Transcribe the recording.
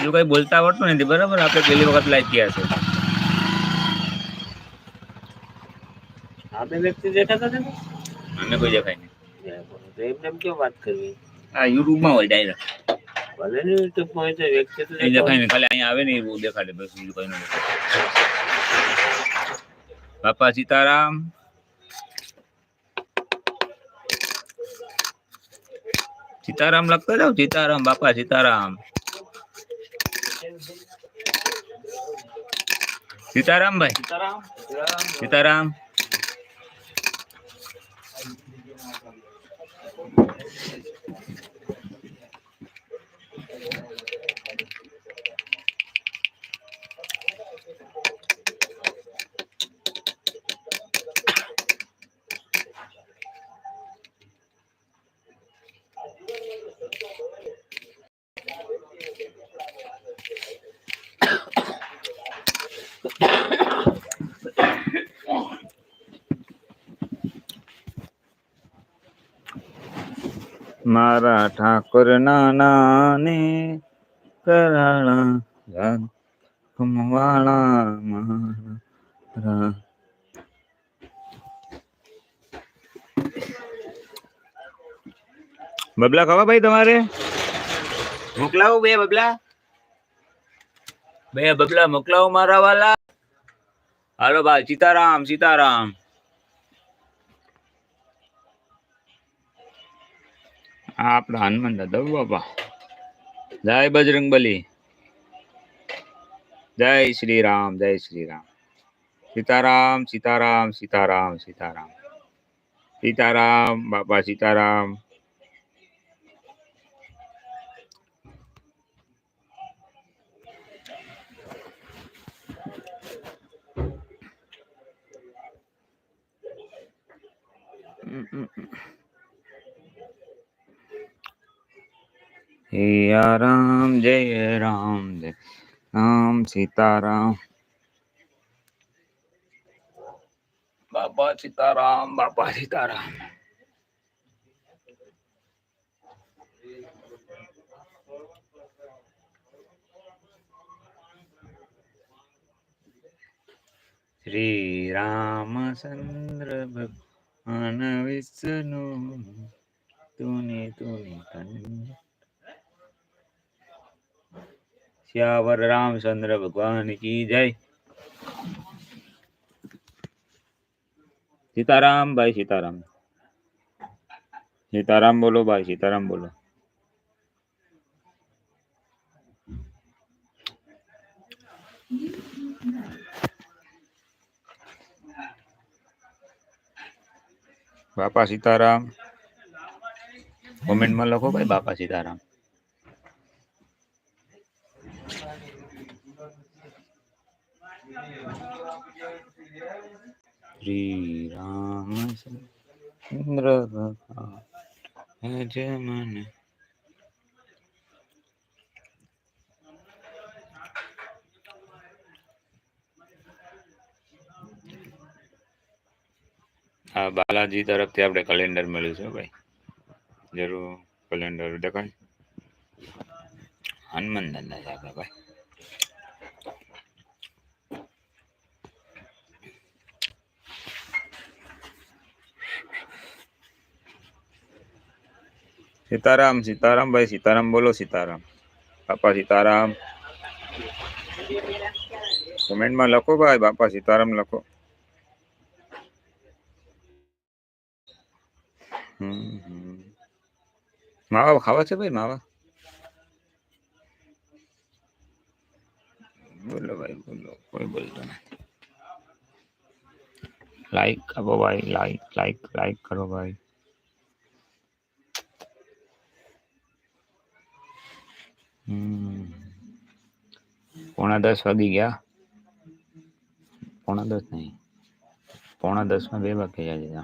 બીજું કઈ બોલતા આવડતું નથી બરાબર? આપણે પહેલી વખત લાઈવ ગયા છે. વ્યક્તિ દેખાતા ને? અમને કોઈ દેખાય નહીં. તો એમને કેમ વાત કરવી? આ યુટ્યુબમાં હોય ડાયરેક્ટ ભલે ને યુટ્યુબમાં હોય તો વ્યક્તિ તો દેખાય દેખાય. ખાલી અહીંયા આવે ને એવું દેખાડે બસ બીજું કઈ નહીં બાપા સીતારામ. સીતારામ લખતો જાવ સીતારામ બાપા સીતારામ. સીતારામ ભાઈ. સીતારામ. મારા ઠાકોર નાને કરાળા કમવાળા મારા. બબલા ખાવા ભાઈ તમારે? મોકલાવો બે બબલા. બે બબલા મોકલાવો મારા વાલા. હાલો ભાઈ, સીતારામ સીતારામ. આ આપણા હનુમાન દાદા બાપા જય બજરંગ બલી. જય શ્રી રામ જય શ્રી રામ સીતારામ સીતારામ સીતારામ સીતારામ. સીતારામ, બાપા સીતારામ. सिया राम जय राम जय राम सीताराम। बाबा सीताराम बाबा सीताराम। श्री राम चंद्र भगवान विष्णु तूने तूने कन्या શ્યાવર રામચંદ્ર ભગવાન કી જય સીતારામ ભાઈ સીતારામ સીતારામ બોલો ભાઈ સીતારામ બોલો બાપા સીતારામ કોમેન્ટમાં લખો ભાઈ બાપા સીતારામ શ્રી રામચંદ્ર ભગવાન જય મને. હા, બાલાજી તરફથી આપણે કેલેન્ડર મળ્યું છે ભાઈ. જરૂર કેલેન્ડર દેખાય. હનુમાન દાદા છે આપણે ભાઈ. સીતારામ સીતારામ ભાઈ સીતારામ બોલો સીતારામ બાપા સીતારામ કોમેન્ટમાં લખો ભાઈ બાપા સીતારામ લખો હમ હમ. માવા ખાવા છે ભાઈ માવા બોલો ભાઈ બોલો કોઈ બોલતો નથી લાઈક આપો ભાઈ લાઈક લાઈક લાઈક કરો ભાઈ પોણા દસ વાગી ગયા પોણા દસ નહીં પોણા દસમાં બે વાગે જાય